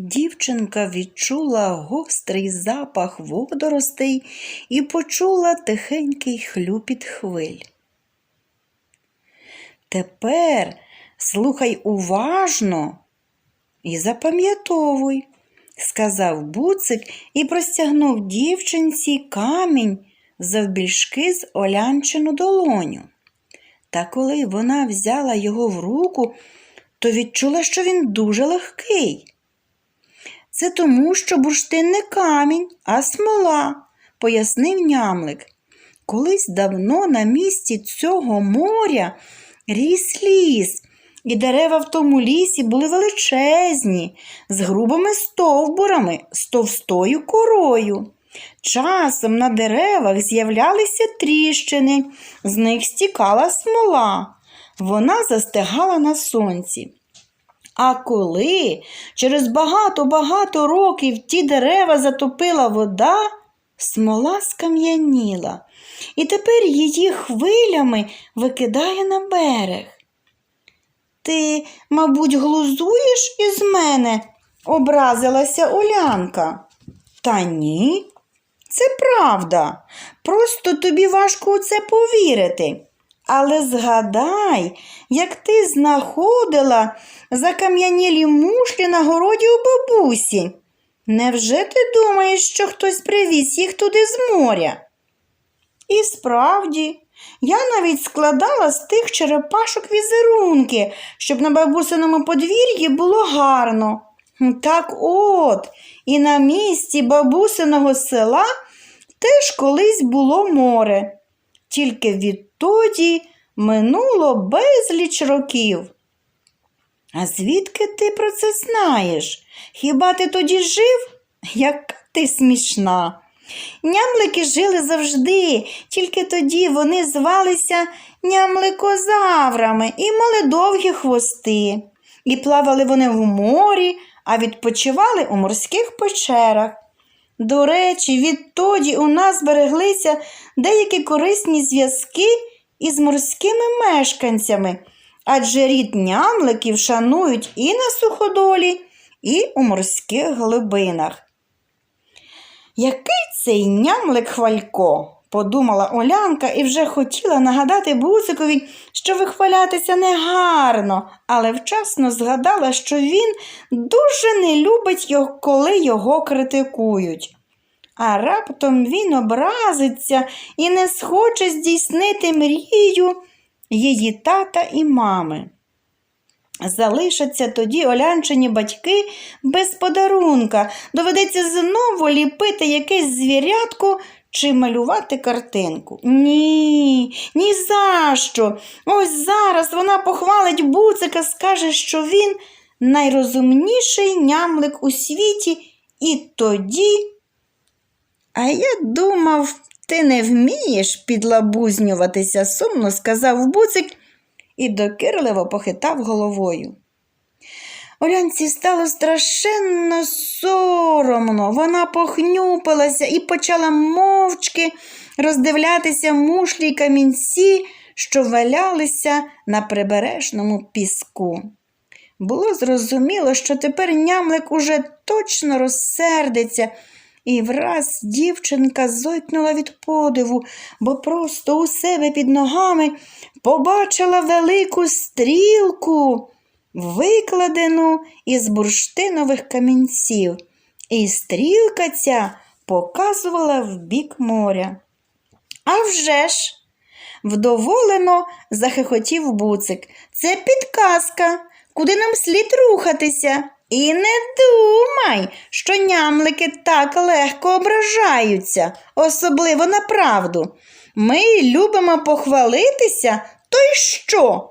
Дівчинка відчула гострий запах водоростей і почула тихенький хлюпіт хвиль. Тепер слухай уважно і запам'ятовуй, сказав буцик і простягнув дівчинці камінь завбільшки з олянчину долоню. Та коли вона взяла його в руку, то відчула, що він дуже легкий. Це тому, що бурштин не камінь, а смола, пояснив нямлик. Колись давно на місці цього моря ріс ліс, і дерева в тому лісі були величезні, з грубими стовбурами, з товстою корою. Часом на деревах з'являлися тріщини, з них стікала смола. Вона застигала на сонці. А коли через багато-багато років ті дерева затопила вода, смола скам'яніла, і тепер її хвилями викидає на берег. Ти, мабуть, глузуєш із мене? образилася Олянка. Та ні, це правда. Просто тобі важко у це повірити. Але згадай, як ти знаходила закам'янілі мушлі на городі у бабусі. Невже ти думаєш, що хтось привіз їх туди з моря? І справді, я навіть складала з тих черепашок візерунки, щоб на бабусиному подвір'ї було гарно. Так от, і на місці бабусиного села теж колись було море. Тільки відтоді минуло безліч років. А звідки ти про це знаєш? Хіба ти тоді жив? Як ти смішна. Нямлики жили завжди, тільки тоді вони звалися нямликозаврами і мали довгі хвости. І плавали вони в морі, а відпочивали у морських печерах. До речі, відтоді у нас збереглися деякі корисні зв'язки із морськими мешканцями, адже рід нямликів шанують і на суходолі, і у морських глибинах. Який цей нямлик хвалько? Подумала Олянка і вже хотіла нагадати Буцикові, що вихвалятися негарно, але вчасно згадала, що він дуже не любить, коли його критикують. А раптом він образиться і не схоче здійснити мрію її тата і мами. Залишаться тоді олянчині батьки без подарунка, доведеться знову ліпити якесь звірятко чи малювати картинку. Ні, ні за що. Ось зараз вона похвалить буцика, скаже, що він найрозумніший нямлик у світі, і тоді. А я думав, ти не вмієш підлабузнюватися, сумно сказав буцик і докірливо похитав головою. Олянці стало страшенно соромно. Вона похнюпилася і почала мовчки роздивлятися мушлі й камінці, що валялися на прибережному піску. Було зрозуміло, що тепер нямлик уже точно розсердиться, і враз дівчинка зойкнула від подиву, бо просто у себе під ногами побачила велику стрілку викладену із бурштинових камінців, і стрілка ця показувала в бік моря. «А вже ж!» – вдоволено захихотів буцик. Це підказка, куди нам слід рухатися. І не думай, що нямлики так легко ображаються, особливо на правду. Ми любимо похвалитися, то й що?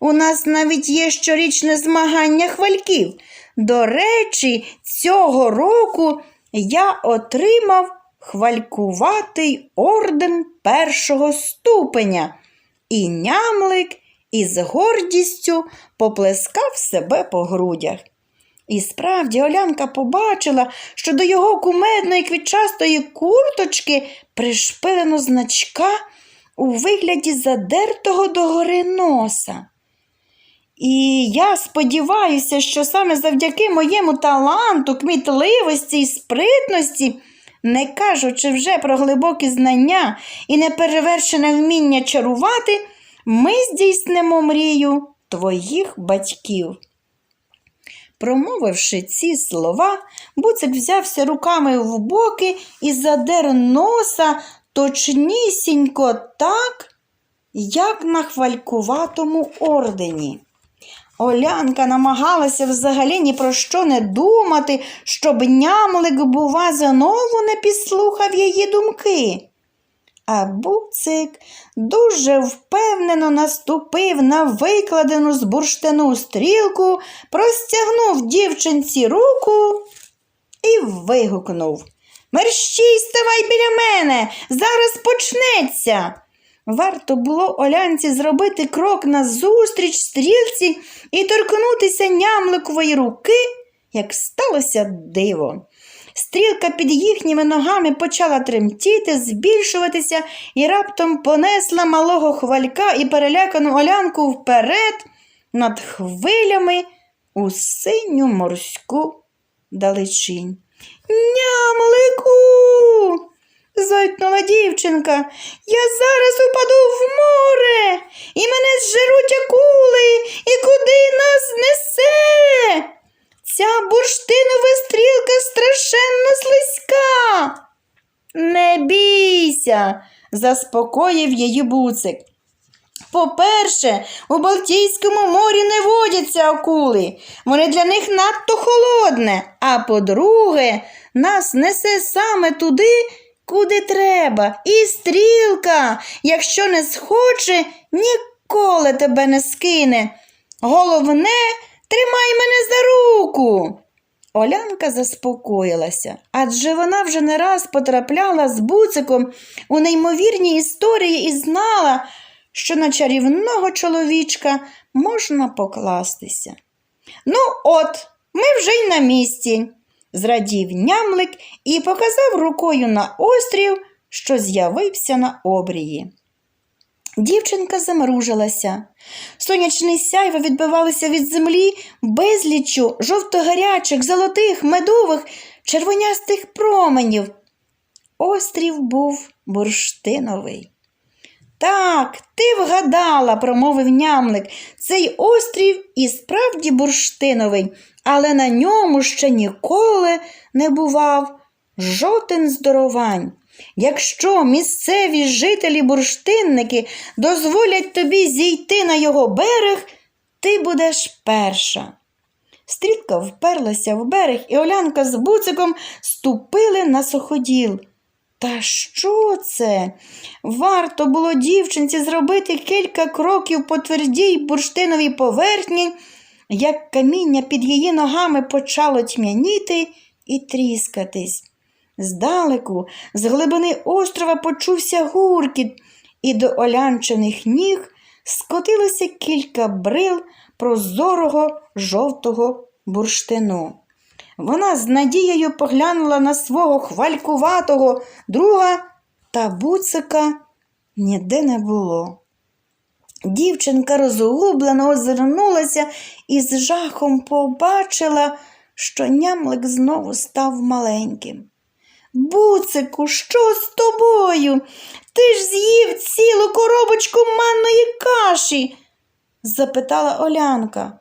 У нас навіть є щорічне змагання хвальків. До речі, цього року я отримав хвалькуватий орден першого ступеня. І нямлик із гордістю поплескав себе по грудях. І справді Олянка побачила, що до його кумедної квітчастої курточки пришпилено значка у вигляді задертого догори носа. І я сподіваюся, що саме завдяки моєму таланту, кмітливості і спритності, не кажучи вже про глибокі знання і неперевершене вміння чарувати, ми здійснимо мрію твоїх батьків. Промовивши ці слова, буцик взявся руками в боки і задер носа точнісінько так, як на хвалькуватому ордені. Олянка намагалася взагалі ні про що не думати, щоб нямлик, бува, знову не підслухав її думки. А буцик дуже впевнено наступив на викладену з бурштину стрілку, простягнув дівчинці руку і вигукнув Мерщій, ставай біля мене, зараз почнеться. Варто було Олянці зробити крок назустріч стрілці і торкнутися нямликової руки, як сталося диво. Стрілка під їхніми ногами почала тремтіти, збільшуватися і раптом понесла малого хвалька і перелякану Олянку вперед над хвилями у синю морську далечінь. Нямлику. Зойкнула дівчинка. Я зараз упаду в море, і мене зжеруть акули, і куди нас несе? Ця бурштинова стрілка страшенно слизька. Не бійся, заспокоїв її буцик. По-перше, у Балтійському морі не водяться акули, вони для них надто холодне. А по-друге, нас несе саме туди, куди треба. І стрілка, якщо не схоче, ніколи тебе не скине. Головне, тримай мене за руку. Олянка заспокоїлася, адже вона вже не раз потрапляла з буциком у неймовірні історії і знала, що на чарівного чоловічка можна покластися. Ну, от, ми вже й на місці, зрадів нямлик і показав рукою на острів, що з'явився на обрії. Дівчинка замружилася. Сонячне сяйво відбивалося від землі безліччю жовто-гарячих, золотих, медових, червонястих променів. Острів був бурштиновий. Так, ти вгадала, промовив нямлик. Цей острів і справді бурштиновий, але на ньому ще ніколи не бував жоден здоровань. Якщо місцеві жителі бурштинники дозволять тобі зійти на його берег, ти будеш перша. Стрітка вперлася в берег, і Олянка з буциком ступили на суходіл. Та що це? Варто було дівчинці зробити кілька кроків по твердій бурштиновій поверхні, як каміння під її ногами почало тьмяніти і тріскатись. Здалеку, з глибини острова почувся гуркіт, і до олянчених ніг скотилося кілька брил прозорого жовтого бурштину. Вона з надією поглянула на свого хвалькуватого друга, та буцика ніде не було. Дівчинка розгублено озирнулася і з жахом побачила, що нямлик знову став маленьким. Буцику, що з тобою? Ти ж з'їв цілу коробочку манної каші? запитала Олянка.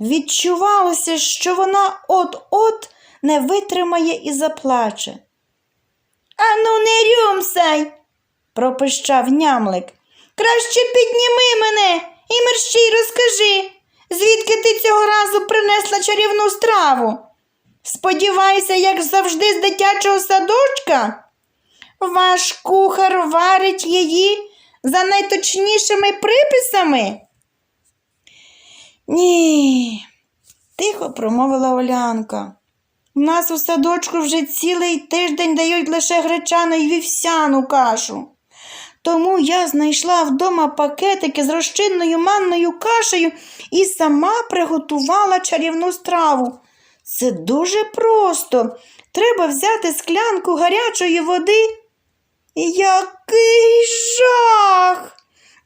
Відчувалося, що вона от-от не витримає і заплаче. Ану, не рюмсай, пропищав нямлик. Краще підніми мене і мерщій розкажи, звідки ти цього разу принесла чарівну страву. Сподівайся, як завжди, з дитячого садочка. Ваш кухар варить її за найточнішими приписами. Ні, тихо промовила Олянка. У нас у садочку вже цілий тиждень дають лише гречану і вівсяну кашу. Тому я знайшла вдома пакетики з розчинною манною кашею і сама приготувала чарівну страву. Це дуже просто. Треба взяти склянку гарячої води. Який жах!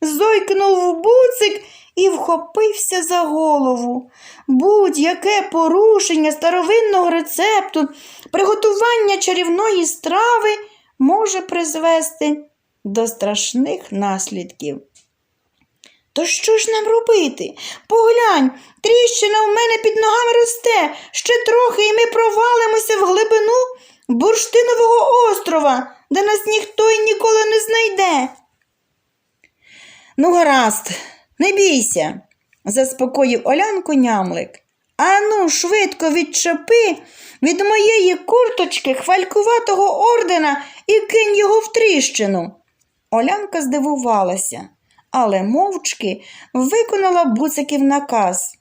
зойкнув буцик і вхопився за голову. Будь-яке порушення старовинного рецепту, приготування чарівної страви може призвести до страшних наслідків. То що ж нам робити? Поглянь, тріщина в мене під ногами росте. Ще трохи, і ми провалимося в глибину бурштинового острова, де нас ніхто і ніколи не знайде. Ну, гаразд, не бійся, заспокоїв Олянку нямлик. Ану, швидко відчепи від моєї курточки хвалькуватого ордена і кинь його в тріщину. Олянка здивувалася, але мовчки виконала буциків наказ.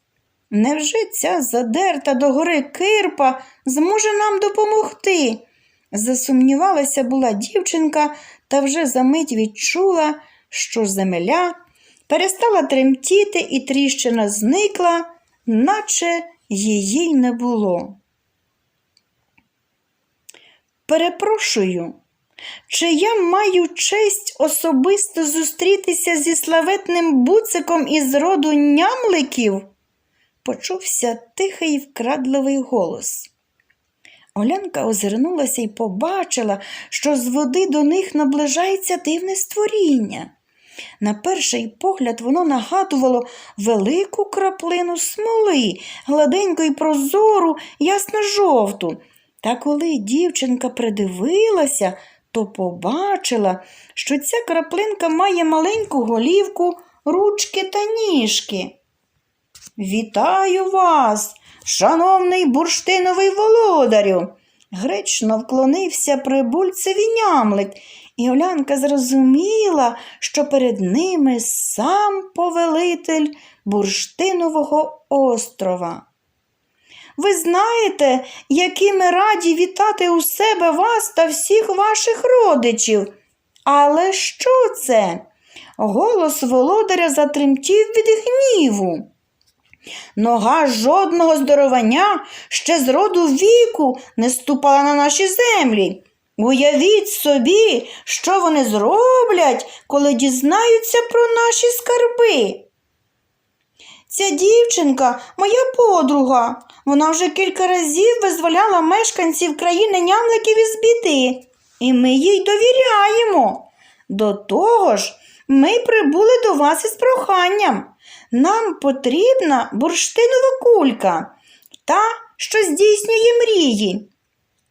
Невже ця задерта догори кирпа зможе нам допомогти? Засумнівалася була дівчинка та вже за мить відчула, що земля перестала тремтіти і тріщина зникла, наче її й не було. Перепрошую, чи я маю честь особисто зустрітися зі славетним буциком із роду нямликів? Почувся тихий вкрадливий голос. Олянка озирнулася і побачила, що з води до них наближається дивне створіння. На перший погляд воно нагадувало велику краплину смоли, гладеньку і прозору, ясно-жовту. Та коли дівчинка придивилася, то побачила, що ця краплинка має маленьку голівку, ручки та ніжки. Вітаю вас, шановний бурштиновий володарю. Гречно вклонився прибульцеві нямлик, і Олянка зрозуміла, що перед ними сам повелитель бурштинового острова. Ви знаєте, які ми раді вітати у себе вас та всіх ваших родичів. Але що це? Голос володаря затремтів від гніву. Нога жодного здоровання ще з роду віку не ступала на наші землі. Уявіть собі, що вони зроблять, коли дізнаються про наші скарби. Ця дівчинка моя подруга. Вона вже кілька разів визволяла мешканців країни нямликів із біди, і ми їй довіряємо. До того ж, ми прибули до вас із проханням. Нам потрібна бурштинова кулька, та, що здійснює мрії.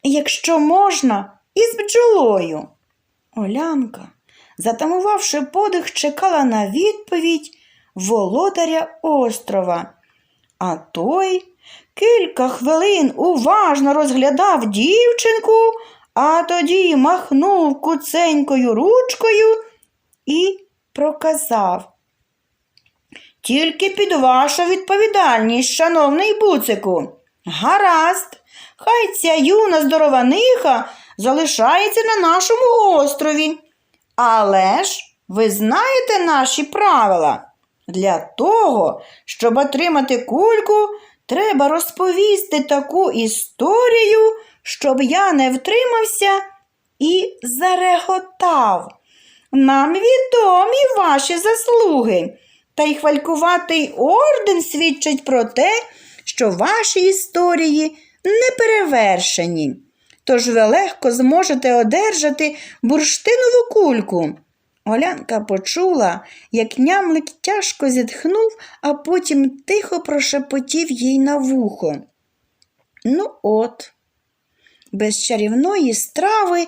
Якщо можна, із бджолою. Олянка, затамувавши подих, чекала на відповідь володаря острова. А той кілька хвилин уважно розглядав дівчинку, а тоді махнув куценькою ручкою і проказав. Тільки під вашу відповідальність, шановний буцику. Гаразд, хай ця юна здорованиха залишається на нашому острові. Але ж ви знаєте наші правила. Для того, щоб отримати кульку, треба розповісти таку історію, щоб я не втримався і зареготав. Нам відомі ваші заслуги, та й хвалькуватий орден свідчить про те, що ваші історії не перевершені. Тож ви легко зможете одержати бурштинову кульку. Олянка почула, як нямлик тяжко зітхнув, а потім тихо прошепотів їй на вухо. Ну, от, без чарівної страви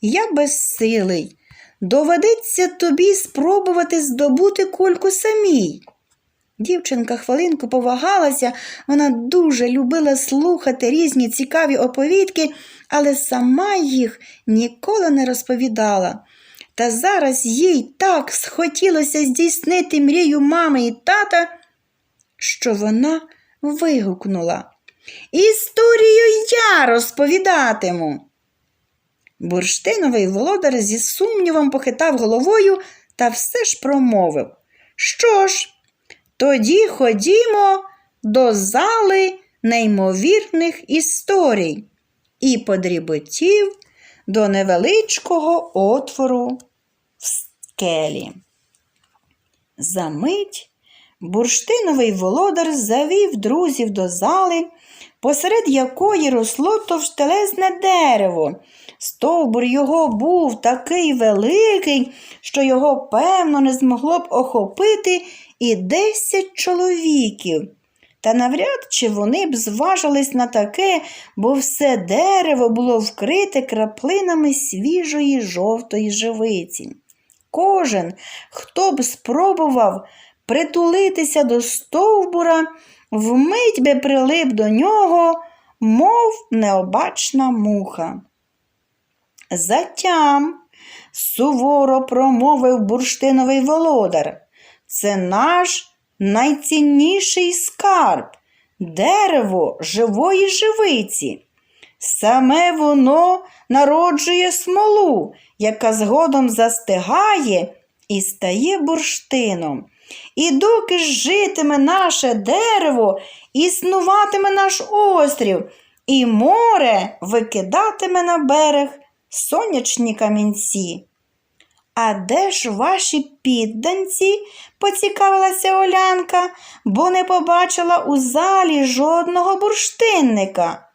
я безсилий. Доведеться тобі спробувати здобути кульку самій. Дівчинка хвилинку повагалася, вона дуже любила слухати різні цікаві оповідки, але сама їх ніколи не розповідала. Та зараз їй так схотілося здійснити мрію мами і тата, що вона вигукнула. Історію я розповідатиму. Бурштиновий володар зі сумнівом похитав головою та все ж промовив. Що ж, тоді ходімо до зали неймовірних історій і подріботів до невеличкого отвору в скелі. Замить бурштиновий володар завів друзів до зали, посеред якої росло товштелезне дерево. Стовбур його був такий великий, що його, певно, не змогло б охопити і десять чоловіків. Та навряд чи вони б зважились на таке, бо все дерево було вкрите краплинами свіжої жовтої живиці. Кожен, хто б спробував притулитися до стовбура, вмить би прилип до нього, мов необачна муха. Затям, суворо промовив бурштиновий володар. Це наш найцінніший скарб, дерево живої живиці. Саме воно народжує смолу, яка згодом застигає і стає бурштином. І доки житиме наше дерево, існуватиме наш острів, і море викидатиме на берег сонячні камінці. А де ж ваші підданці? поцікавилася Олянка, бо не побачила у залі жодного бурштинника.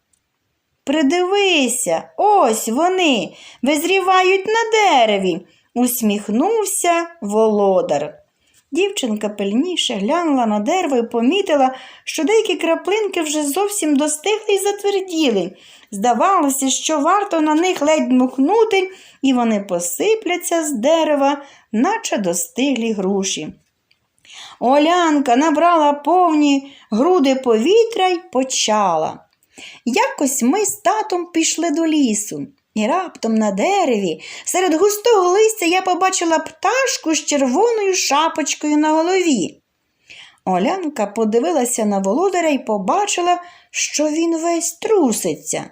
Придивися, ось вони визрівають на дереві, усміхнувся володар. Дівчинка пильніше глянула на дерево і помітила, що деякі краплинки вже зовсім достигли і затверділи. Здавалося, що варто на них ледь дмухнути, і вони посипляться з дерева, наче достиглі груші. Олянка набрала повні груди повітря й почала. Якось ми з татом пішли до лісу, і раптом на дереві серед густого листя я побачила пташку з червоною шапочкою на голові. Олянка подивилася на володаря і побачила, що він весь труситься.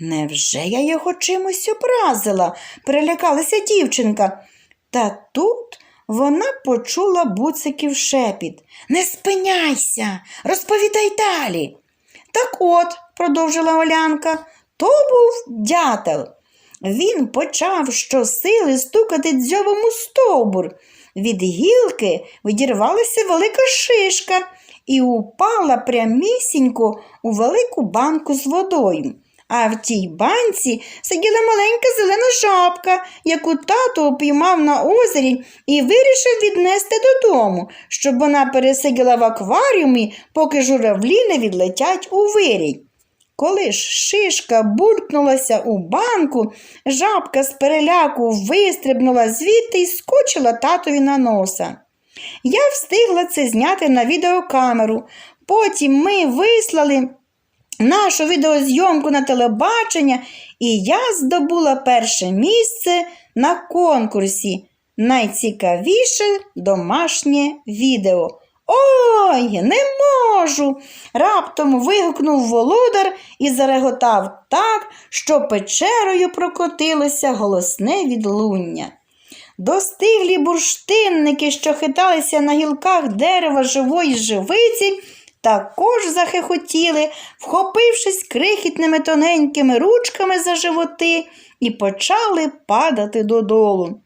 Невже я його чимось образила? перелякалася дівчинка. Та тут вона почула буциків шепіт. Не спиняйся, розповідай далі. Так от, продовжила Олянка, то був дятел. Він почав щосили стукати дзьобом у стовбур. Від гілки відірвалася велика шишка і упала прямісінько у велику банку з водою. А в тій банці сиділа маленька зелена жабка, яку тато упіймав на озері і вирішив віднести додому, щоб вона пересиділа в акваріумі, поки журавлі не відлетять у вирій. Коли ж шишка булькнулася у банку, жабка з переляку вистрибнула звідти і скочила татові на носа. Я встигла це зняти на відеокамеру. Потім ми вислали нашу відеозйомку на телебачення, і я здобула перше місце на конкурсі. Найцікавіше домашнє відео. Ой, не можу. Раптом вигукнув володар і зареготав так, що печерою прокотилося голосне відлуння. Достиглі бурштинники, що хиталися на гілках дерева живої живиці, також захихотіли, вхопившись крихітними тоненькими ручками за животи, і почали падати додолу.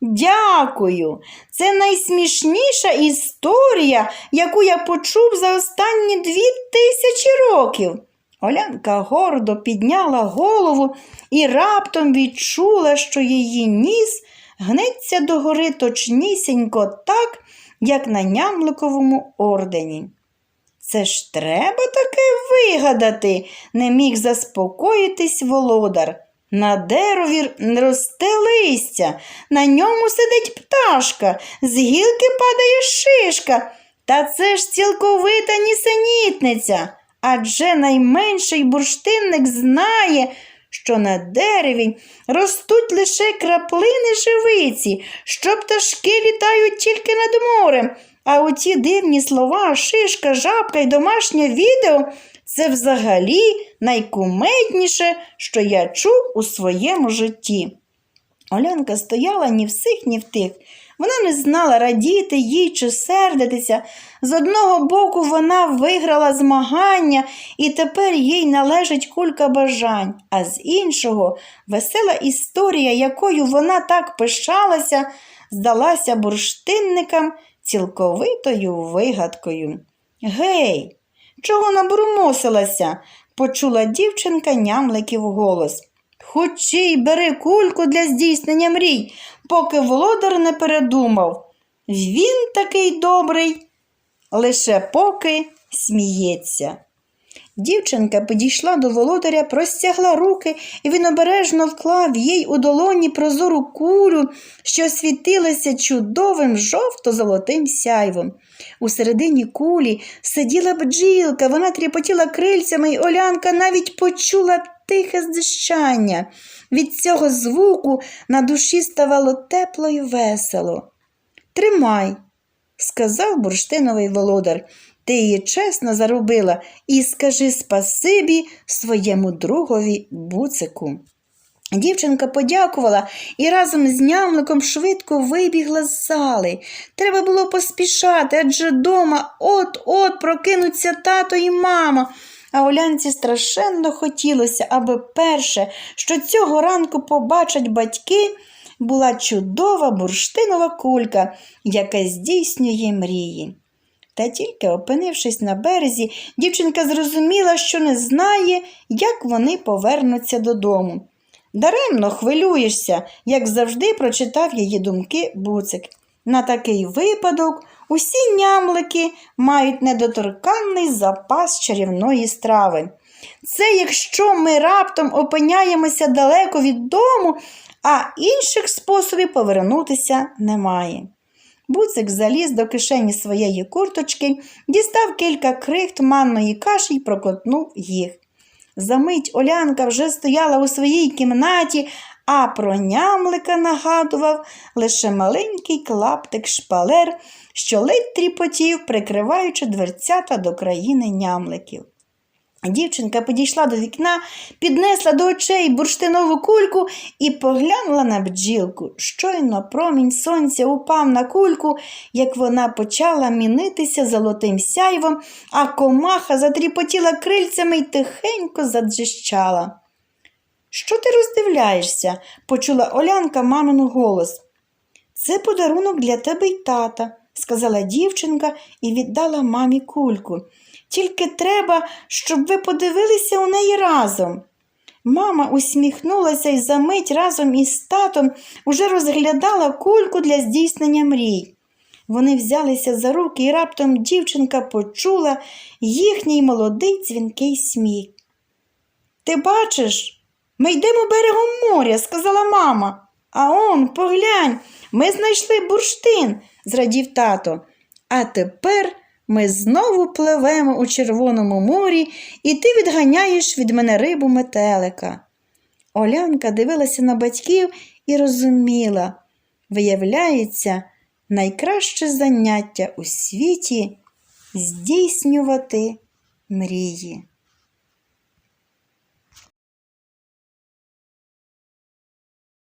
Дякую. Це найсмішніша історія, яку я почув за останні дві тисячі років. Олянка гордо підняла голову і раптом відчула, що її ніс гнеться догори точнісінько так, як на нямликовому ордені. Це ж треба таке вигадати, не міг заспокоїтись володар. На дереві росте листя, на ньому сидить пташка, з гілки падає шишка. Та це ж цілковита нісенітниця. Адже найменший бурштинник знає, що на дереві ростуть лише краплини живиці, що пташки літають тільки над морем. А оті дивні слова, шишка, жабка і домашнє відео це взагалі найкумедніше, що я чув у своєму житті. Олянка стояла ні в сих, ні в тих. Вона не знала, радіти їй чи сердитися. З одного боку, вона виграла змагання, і тепер їй належить кулька бажань, а з іншого, весела історія, якою вона так пишалася, здалася бурштинникам цілковитою вигадкою. Гей, чого набурмосилася? почула дівчинка нямликів голос. Хочій бери кульку для здійснення мрій, поки володар не передумав. Він такий добрий, лише поки сміється. Дівчинка підійшла до володаря, простягла руки, і він обережно вклав їй у долоні прозору кулю, що світилася чудовим жовто-золотим сяйвом. У середині кулі сиділа бджілка, вона тріпотіла крильцями, і Олянка навіть почула тихе здищання. Від цього звуку на душі ставало тепло й весело. Тримай, сказав бурштиновий володар. Ти її чесно заробила і скажи спасибі своєму другові буцику. Дівчинка подякувала і разом з нямликом швидко вибігла з зали. Треба було поспішати, адже дома от-от прокинуться тато і мама. А Олянці страшенно хотілося, аби перше, що цього ранку побачать батьки, була чудова бурштинова кулька, яка здійснює мрії. Та тільки опинившись на березі, дівчинка зрозуміла, що не знає, як вони повернуться додому. Даремно хвилюєшся, як завжди прочитав її думки буцик. На такий випадок усі нямлики мають недоторканний запас чарівної страви. Це якщо ми раптом опиняємося далеко від дому, а інших способів повернутися немає. Буцик заліз до кишені своєї курточки, дістав кілька крихт манної каші й прокотнув їх. Замить Олянка вже стояла у своїй кімнаті, а про нямлика нагадував лише маленький клаптик шпалер, що ледь тріпотів, прикриваючи дверцята до країни нямликів. Дівчинка підійшла до вікна, піднесла до очей бурштинову кульку і поглянула на бджілку. Щойно промінь сонця упав на кульку, як вона почала мінитися золотим сяйвом, а комаха затріпотіла крильцями й тихенько заджищала. Що ти роздивляєшся? почула Олянка мамину голос. Це подарунок для тебе й тата, сказала дівчинка і віддала мамі кульку. Тільки треба, щоб ви подивилися у неї разом. Мама усміхнулася і за мить разом із татом уже розглядала кульку для здійснення мрій. Вони взялися за руки, і раптом дівчинка почула їхній молодий дзвінкий сміх. Ти бачиш, ми йдемо берегом моря, сказала мама. А он, поглянь, ми знайшли бурштин, зрадів тато. А тепер ми знову пливемо у Червоному морі, і ти відганяєш від мене рибу метелика. Олянка дивилася на батьків і розуміла, виявляється, найкраще заняття у світі здійснювати мрії.